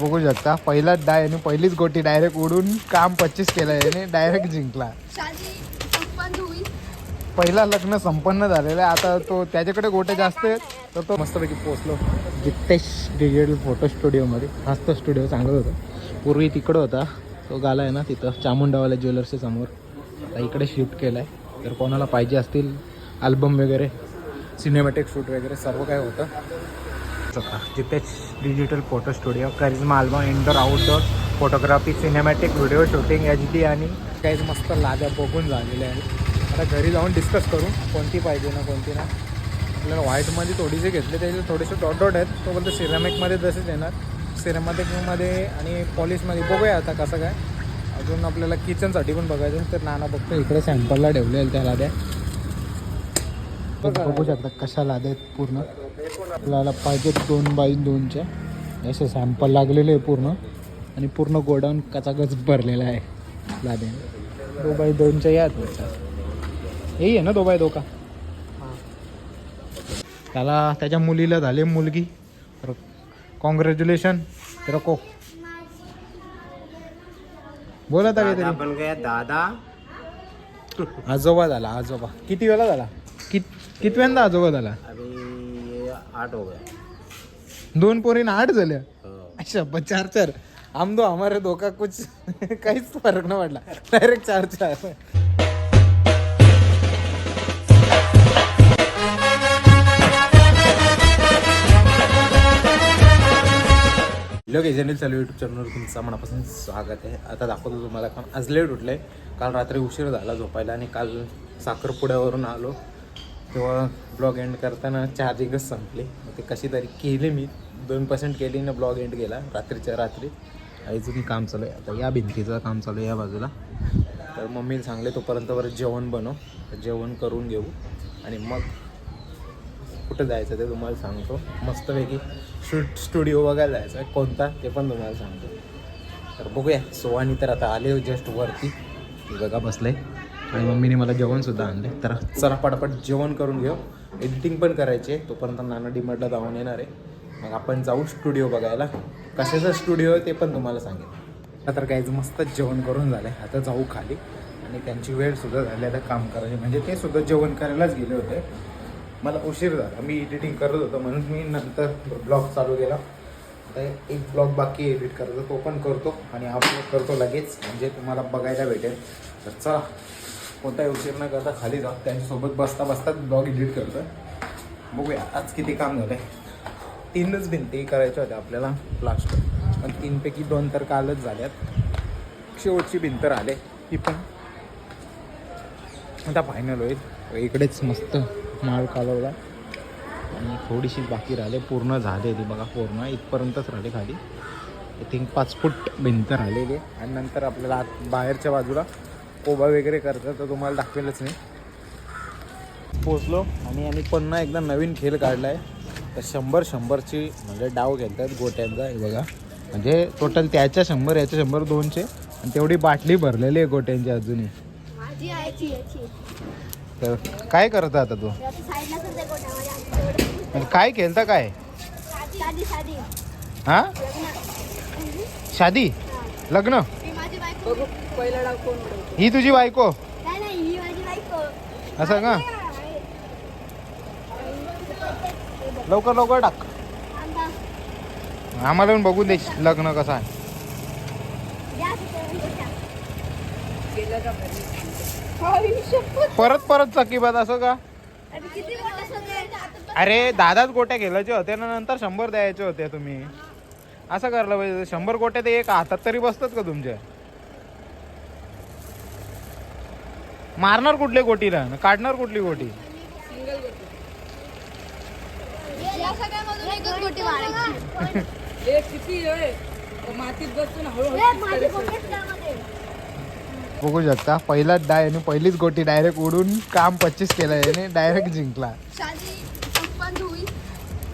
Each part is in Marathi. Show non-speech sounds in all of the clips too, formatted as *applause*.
बघू शकता. पहिलाच डाय आणि पहिलीच गोटी डायरेक्ट उडून काम पच्चीस केलं याने डायरेक्ट जिंकला. पहिला लग्न संपन्न झालेलं आहे. आता तो त्याच्याकडे गोटे जास्त आहेत. तर तो मस्तपैकी पोचलो जितेश डिजिटल फोटो स्टुडिओमध्ये हाच तो स्टुडिओ चांगलं होतं. पूर्वी तिकडं होता. तो गाला आहे ना तिथं चामुंडावाल्या ज्वेलर्सच्या समोर. आता इकडे शिफ्ट केला आहे तर कोणाला पाहिजे असतील अल्बम वगैरे सिनेमॅटिक शूट वगैरे सर्व काय होता. Jitesh digital photo studio Karishma album indoor outdoor photography cinematic video shooting H D आणि काही मस्त लाद्या बघून झालेल्या आहेत. आता घरी जाऊन डिस्कस करू कोणती पाहिजे ना कोणती ना. आपल्याला व्हाईटमध्ये थोडीसे घेतले त्याचे थोडेसे डॉट डॉट आहेत. तो बोलतो सिरामिकमध्ये तसेच येणार. सिरामिकमध्ये आणि पॉलिशमध्ये बघूया आता कसं काय. अजून आपल्याला किचनसाठी पण बघायचं आहे. तर नाना बघतो इकडे सॅम्पलला ठेवले त्या लाद्या बघू. शकता कशा लाद्या आहेत पूर्ण. आपल्याला पाहिजे दोन बाय दोनच्या. असे सॅम्पल लागलेले आहे पूर्ण. आणि पूर्ण गोडाऊन कचाकच भरलेला आहे लाद्याने दो बाय दोनच्या या हे आहे ना दो बाय दो का त्याला त्याच्या मुलीला झाली मुलगी. तर कॉंग्रॅच्युलेशन तर को बोला आता दादा काहीतरी बन गया दादा. आजोबा झाला आजोबा. किती वेळा झाला? कित कितव्यांदा आजोबा झाला? अभी ये आठ हो गया. दोन पोरीनं आठ झाल्या हो. अच्छा पण चार चार. हम दो हमारे दो का कुछ *laughs* काहीच फरक नाही पडला डायरेक्ट चार चार. लोक एजंडल चालू यूट्यूब चॅनलवर तुमचं मनापासून स्वागत आहे. आता दाखवतो तुम्हाला कारण आज लेट उठलं आहे काल रात्री उशीर झाला झोपायला आणि काल साखरपुड्यावरून आलो. तेव्हा ब्लॉग एंड करताना चार्जिंगच संपली. मग ते कशी तरी केली मी. दोन पर्सेंट केली ना ब्लॉग एंड केला रात्रीच्या रात्री. अजून काम चालू आहे. आता या भिंतीचं काम चालू आहे या बाजूला. तर मम्मीला सांगले तोपर्यंत बरं जेवण बनव. जेवण करून घेऊ. आणि मग कुठं जायचं ते तुम्हाला सांगतो. मस्तपैकी शूट स्टुडिओ बघायला जायचं आहे. कोणता ते पण तुम्हाला सांगतो. तर बघूया. सोहानी तर आता आले जस्ट वरती. बघा बघा बसले. आणि मम्मीने मला जेवणसुद्धा आणले. तर चला पटापट जेवण करून घेऊ. एडिटिंग पण करायची आहे. तोपर्यंत नाना डिमार्टला जाऊन येणार आहे. मग आपण जाऊ स्टुडिओ बघायला. कशाचा स्टुडिओ आहे ते पण तुम्हाला सांगेन. तर काहीच मस्त जेवण करून झालं आहे आता जाऊ खाली. आणि त्यांची वेळसुद्धा झाली आता काम करायची. म्हणजे ते सुद्धा जेवण करायलाच गेले होते. मला उशीर झाला. मी एडिटिंग करत होतो म्हणून मी नंतर ब्लॉग चालू केला. आता एक ब्लॉग बाकी एडिट करतो तो पण करतो. आणि अपलोड करतो लगेच. म्हणजे तुम्हाला बघायला भेटेल. तर चला. कोणताही उशीर न करता खाली जा. त्यांच्यासोबत बसता बसता ब्लॉग एडिट करतो बघूया आज किती काम झालं आहे तीनच भिंती करायच्या होत्या आपल्याला प्लास्टर पण तीनपैकी दोन तर कालच झाल्यात. शेवटची भिंत आले ती पण. आता फायनल होईल. हो, इकडेच मस्त माल कालवला. आणि थोडीशी बाकी राहिले. पूर्ण झाले ती बघा. पूर्ण इथपर्यंतच राहिले खाली. आय थिंक पाच फूट भिंत राहिलेली आणि नंतर आपल्याला आत बाहेरच्या बाजूला कोबा वगैरे करतात तर तुम्हाला दाखवेलच नाही पोचलो आणि आणि पुन्हा एकदा नवीन खेळ काढला आहे तर शंभर शंभरची म्हणजे डाव खेळतात गोट्यांचा हे बघा. म्हणजे टोटल त्याच्या शंभर याच्या शंभर दोनशे. आणि तेवढी बाटली भरलेली आहे गोट्यांची अजूनही. तर काय करता आता तू? काय खेळता काय? हा? शादी? लग्न? ही माझी बायको पहिला डाव कोण ही तुझी बायको? नाही नाही ही माझी बायको. असं का? लवकर लवकर टाक. आम्हाला पण बघून दे लग्न कसं आहे. द्या तिथे. परत परत चकीबात असं का? अरे किती गोट्या सगळे? अरे दादाच गोट्या खेळायचे होते ना नंतर शंभर द्यायचे होते तुम्ही. असं करायला पाहिजे शंभर गोट्या ते एक हातात तरी बसतात का तुमच्या? मारणार कुठले गोटीला काढणार कुठली गोटी? बघू शकता पहिलाच डाय आणि पहिलीच गोटी डायरेक्ट उडून काम पच्चीस केलं याने डायरेक्ट जिंकला.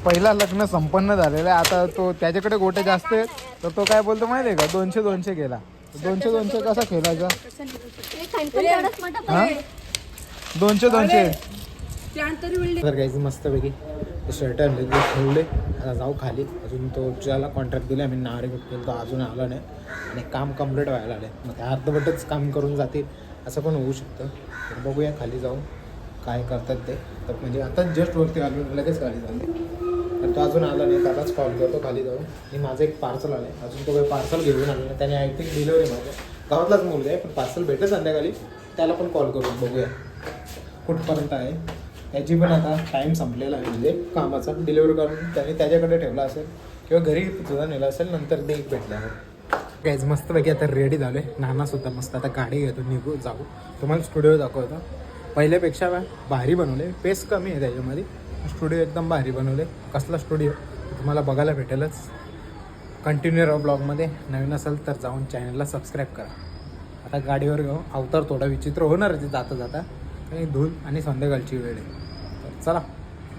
पहिला लग्न संपन्न झालेलं आहे. आता तो त्याच्याकडे गोटे जास्त आहेत तर तो काय बोलतो माहिती आहे का? दोनशे दोनशे गेला. दोनशे दोनशे कसा खेळायचा? हा. दोनशे दोनशे. तरी तर काही मस्तपैकी. ते शर्ट आणले ते ठेवले. आता जाऊ खाली. अजून तो ज्याला कॉन्ट्रॅक्ट दिला आम्ही नारे केलं तो अजून आला नाही. आणि काम कंप्लीट व्हायला आले मग ते अर्धवटच काम करून जातील असं पण होऊ शकतं? तर बघूया खाली जाऊन काय करतात ते. तर म्हणजे आता जस्ट वरती आलो लगेच खाली जाऊ. तर तो अजून आला नाही त्यालाच कॉल करतो खाली जाऊन. मी माझं एक पार्सल आलं आहे अजून तो काही पार्सल घेऊन आलं नाही. त्याने आय थिंक डिलिव्हरी माझ्या गावातलाच मुलगा आहे पण पार्सल भेटेल संध्याकाळी. त्याला पण कॉल करून बघूया. कुठपर्यंत आहे? त्याची पण आता टाईम संपलेला आहे. म्हणजे कामाचा डिलिव्हरी करून त्याने त्याच्याकडे ठेवला असेल. किंवा घरी तुझा नेला असेल नंतर ते एक भेटल्यावर काहीच मस्तपैकी आता रेडी झालो आहे नानासुद्धा मस्त. आता गाडी घेतो निघू जाऊ. तुम्हाला स्टुडिओ दाखवतो. पहिल्यापेक्षा भारी बनवले पेस कमी आहे त्याच्यामध्ये. स्टुडिओ एकदम भारी बनवले. कसला स्टुडिओ? तुम्हाला बघायला भेटेलच. कंटिन्यू राहा ब्लॉगमध्ये. नवीन असेल तर जाऊन चॅनलला सबस्क्राईब करा. आता गाडीवर घेऊ अवतार थोडा विचित्र होणार आहे ते जाता जाता. आणि धूल आणि संध्याकाळची वेळ आहे. तर चला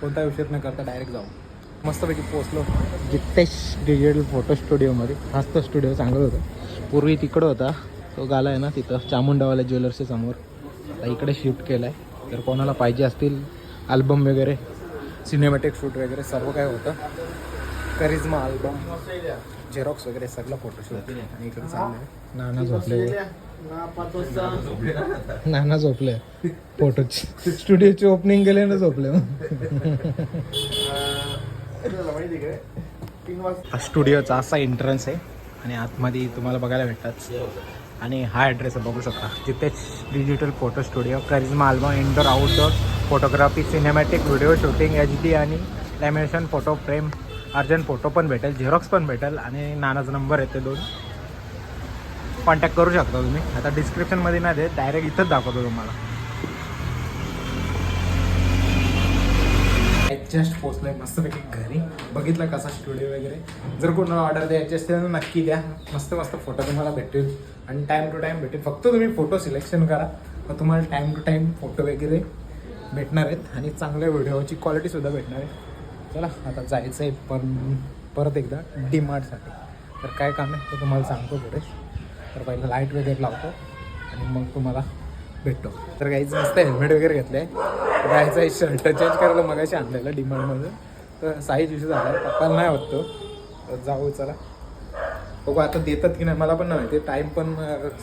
कोणता उशीर न करता डायरेक्ट जाऊ. मस्तपैकी पोचलो जितेश डिजिटल फोटो स्टुडिओमध्ये हाच तो स्टुडिओ चांगलं होतं. पूर्वी तिकडं होता. तो गाला आहे ना तिथं चामुंडावाल्या ज्वेलर्सच्या समोर. आता इकडे शिफ्ट केला आहे तर कोणाला पाहिजे असतील अल्बम वगैरे सिनेमॅटिक शूट वगैरे सर्व काय होतं. करिझमा अल्बम झेरॉक्स वगैरे सगळं फोटोशूट आणि इकडे चाललंय. नाना झोपले. नाना झोपले. फोटोची स्टुडिओची ओपनिंग केले ना झोपले. स्टुडिओचा असा एंट्रन्स आहे आणि आतमध्ये तुम्हाला बघायला भेटतात. आणि हा ॲड्रेस बघू शकता. जिथे digital photo studio Karizma album indoor outdoor photography cinematic video shooting H D आणि lamination photo frame urgent photo पण भेटेल झेरॉक्स पण भेटेल आणि नानाचा नंबर आहे ते दोन. कॉन्टॅक्ट करू शकता तुम्ही. आता डिस्क्रिप्शनमध्ये नाही देत डायरेक्ट इथंच दाखवतो तुम्हाला. जस्ट पोचलोय मस्तपैकी घरी. बघितलं कसा स्टुडिओ वगैरे. जर कोणाला ऑर्डर द्यायची असते तर नक्की द्या. मस्त मस्त फोटो तुम्हाला भेटेल आणि टाईम टू टाईम भेटेल फक्त तुम्ही फोटो सिलेक्शन करा. मग तुम्हाला टाईम टू टाईम फोटो वगैरे भेटणार आहेत. आणि चांगल्या व्हिडिओची क्वालिटीसुद्धा भेटणार आहे चला आता जायचं आहे पण परत एकदा डीमार्टसाठी तर काय काम आहे ते तुम्हाला सांगतो पुढे. तर पहिलं लाइट वगैरे लावतो. आणि मग तुम्हाला भेटतो. तर काहीच मस्त हेल्मेट वगैरे घेतलं. आहे जायचं आहे शर्ट चेंज करायला मगाशी आणलेलं डिमांडमध्ये तर साईज इश्यू झाला पप्पाला नाही वाटतो जाऊ चला. बघू आता देतात की नाही मला पण नाही माहिती. टाईम पण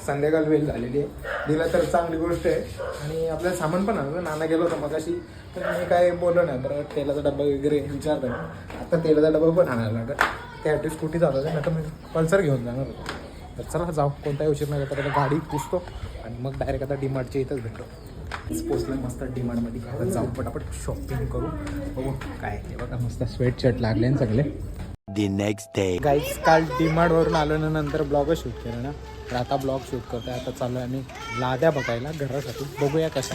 संध्याकाळ वेळ झालेली आहे. दिला तर चांगली गोष्ट आहे. आणि आपल्याला सामान पण आलं नाना गेलो होतो मगाशी. तर मी काय बोललो नाही. तर तेलाचा डब्बा वगैरे विचारतो. आता तेलाचा डब्बा पण आणायला लागेल. त्यासाठी स्कूटी होते नाही तर मी पल्सर घेऊन जाणार होतो. तर चला जाऊ. कोणताही उशीर नाही तर आता गाडी पुसतो आणि मग डायरेक्ट आता डीमार्टच्या इथंच भेटतो. पोचलं मस्त डीमार्टमध्ये आता जाऊ पटापट शॉपिंग करू. बघू काय हे बघा मस्त स्वेट शर्ट लागले ना सगळे. The next day. गाईज काल डीमार्टवरून आलो ना नंतर ब्लॉगच शूट केला ना. तर आता ब्लॉग शूट करतोय. आता चालू आहे आम्ही लाद्या बघायला घरासाठी. बघूया कशा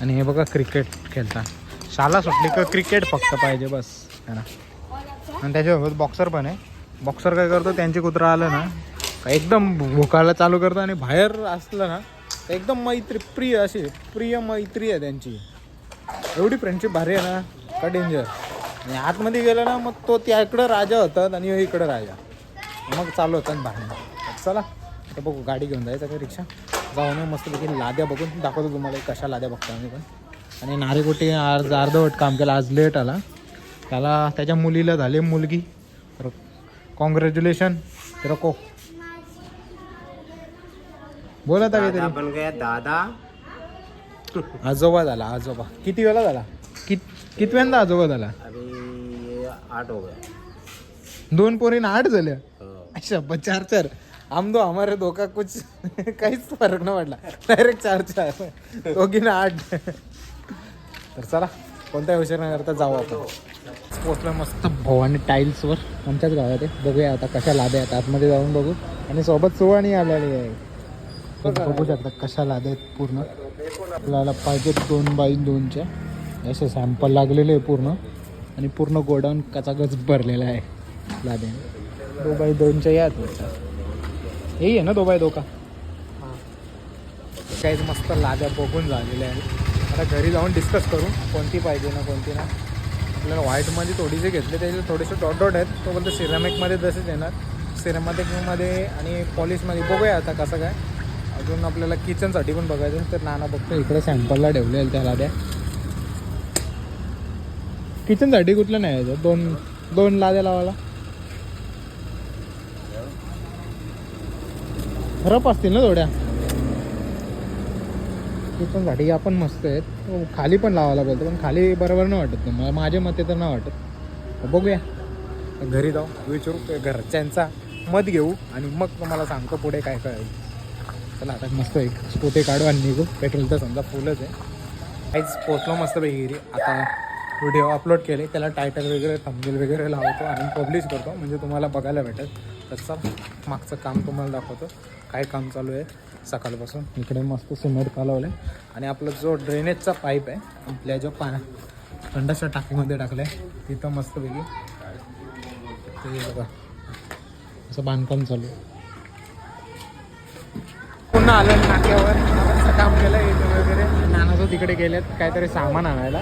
आणि हे बघा क्रिकेट खेळता. शाला सुटली का क्रिकेट फक्त पाहिजे बस. है ना? आणि त्याच्यासोबत बॉक्सर पण आहे. बॉक्सर काय करतो? त्यांचे कुत्रा आलं ना एकदम भोकायला चालू करतो आणि बाहेर असलं ना तर एकदम मैत्री प्रिय अशी प्रिय मैत्री आहे त्यांची. एवढी फ्रेंडशिप भारी आहे ना का डेंजर आणि आतमध्ये गेलं ना मग तो त्या इकडं राजा होतात आणि इकडं राजा. मग चालू होतात भांडणं. चला आता बघू गाडी घेऊन जायचं का रिक्षा? जाऊ ना मस्तपैकी लाद्या बघून. दाखवतो तुम्हाला कशा लाद्या बघतो आम्ही पण. आणि नारेकोटी आज अर्धवट काम केलं आज लेट आला. त्याला त्याच्या मुलीला झाली मुलगी. तर कॉंग्रॅच्युलेशन रको बोला आता काहीतरी बन गया दादा. आजोबा झाला आजोबा. किती वेळा झाला? कित कितव्यांदा आजोबा झाला? अभी ये आठ हो गया. दोन पोरीन आठ झाल्या? हो. अच्छा ब- चार चार. हम दो हमारे दो का कुछ *laughs* काहीच फरक नाही पडला डायरेक्ट चार चार. दोघी ना आठ. तर चला कोणत्या उशीर नाही करता जाऊ आपण. पोचलं मस्त भवानी टाईल्सवर आमच्याच गावात आहे. बघूया आता कशा लाद्या आहेत. आतमध्ये जाऊन बघू. आणि सोबत सुवाणी आलेली आहे. बघू. शकता कशा लाद्या आहेत पूर्ण. आपल्याला पाहिजे दोन बाय दोनच्या. असे सॅम्पल लागलेले आहे पूर्ण. आणि पूर्ण गोडाऊन कचाकच भरलेला आहे लाद्याने दो बाय दोनच्या यात हे आहे ना दो बाय दो का काही मस्त लाद्या बघून झालेल्या आहेत. आता घरी जाऊन डिस्कस करू कोणती पाहिजे ना कोणती ना. आपल्याला व्हाईटमध्ये थोडीसे घेतले त्याचे थोडेसे डॉट डॉट आहेत. तो बोलतो सिरामिकमध्ये तसेच येणार. सिरामिकमध्ये आणि पॉलिशमध्ये बघूया आता कसं काय. अजून आपल्याला किचनसाठी पण बघायचं तर नाना बघतो इकडे सॅम्पलला ठेवले त्या द्या. किचनसाठी कुठलं नाही यायचं दोन दोन लाद्या लावायला. रप असतील ना थोड्या. किचनसाठी आपण मस्त आहेत. हो, खाली पण लावायला बोलतो पण खाली बरोबर नाही वाटत नाही मला माझ्या मते तर नाही वाटत. हो, बघूया. घरी जाऊ विचारू घरच्यांचा मत घेऊ आणि मग तुम्हाला सांगतो पुढे काय करायचं चला आता मस्त एक स्पोटे काढू आणि निघू. पेट्रोल तर समजा फुलच आहे. काहीच पोचलो मस्त पैकी. आता व्हिडिओ अपलोड केले. त्याला टायटल वगैरे थंबनेल वगैरे लावतो आणि पब्लिश करतो. म्हणजे तुम्हाला बघायला भेटेल. तसं मागचं काम तुम्हाला दाखवतो. काय काम चालू आहे सकाळपासून. इकडे मस्त सिमेंट कालवलं आहे आणि आपला जो ड्रेनेजचा पाईप आहे आपल्या जो पा थंडाच्या टाकीमध्ये टाकलं आहे तिथं मस्तपैकी ते बघा. असं बांधकाम चालू आहे. आलं नाक्यावर. काम केलं इथं वगैरे. नानाचं तिकडे गेलेत काहीतरी सामान आणायला.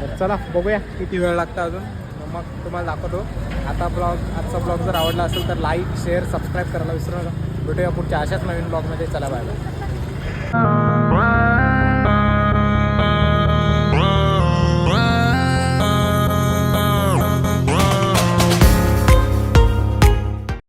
तर चला बघूया किती वेळ लागतं अजून. मग तुम्हाला दाखवतो. आता ब्लॉग आजचा ब्लॉग जर आवडला असेल तर लाईक शेअर सबस्क्राईब करायला विसरू नका. भेटूया पुढच्या अशाच नवीन ब्लॉगमध्ये. चला बाय बाय